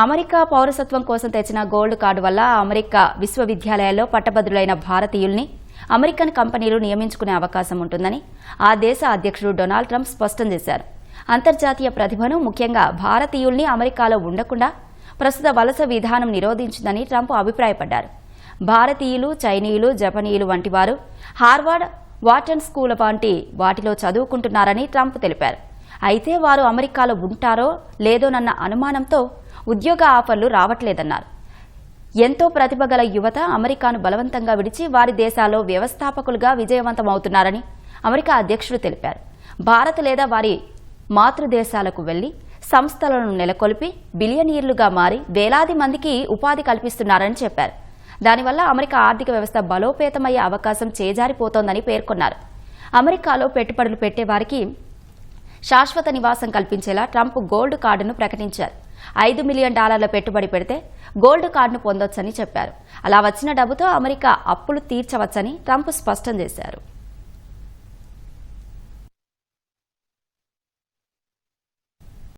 America పౌరసత్వం కోసం తెచ్చిన గోల్డ్ కార్డు వల్ల అమెరికా విశ్వవిద్యాలయాల్లో పట్టభద్రులైన భారతీయుల్ని అమెరికన్ కంపెనీలు నియమించుకునే అవకాశం ఉంటుందని ఆ దేశ అధ్యక్షుడు డొనాల్డ్ ట్రంప్ స్పష్టం చేశారు. అంతర్జాతీయ ప్రతిభను ముఖ్యంగా భారతీయుల్ని అమెరికాలో ఉండకుండా ప్రస్తుత వలస విధానం నిరోధించిందని ట్రంప్ అభిప్రాయపడ్డారు. భారతీయులు చైనీయులు జపనీయులు వంటి వారు హార్వర్డ్ వాటన్ స్కూల్ వంటి వాటిలో చదువుకుంటున్నారని ట్రంప్ తెలిపారు. అయితే వారు అమెరికాలో ఉంటారో లేదోనన్న అనుమానంతో ఉద్యోగ ఆఫర్లు రావట్లేదన్నారు. ఎంతో ప్రతిభ గల యువత అమెరికాను బలవంతంగా విడిచి వారి దేశాల్లో వ్యవస్థాపకులుగా విజయవంతమవుతున్నారని అమెరికా అధ్యక్షుడు తెలిపారు. భారత్ లేదా వారి మాతృదేశాలకు వెళ్ళి సంస్థలను నెలకొల్పి బిలియనీర్లుగా మారి వేలాది మందికి ఉపాధి కల్పిస్తున్నారని చెప్పారు. దానివల్ల అమెరికా ఆర్థిక వ్యవస్థ బలోపేతమయ్యే అవకాశం చేజారిపోతోందని పేర్కొన్నారు. అమెరికాలో పెట్టుబడులు పెట్టేవారికి శాశ్వత నివాసం కల్పించేలా ట్రంప్ గోల్డ్ కార్డును ప్రకటించారు. ఐదు మిలియన్ డాలర్ల పెట్టుబడి పెడితే గోల్డ్ కార్డును పొందొచ్చని చెప్పారు. అలా వచ్చిన డబ్బుతో అమెరికా అప్పులు తీర్చవచ్చని ట్రంప్ స్పష్టం చేశారు.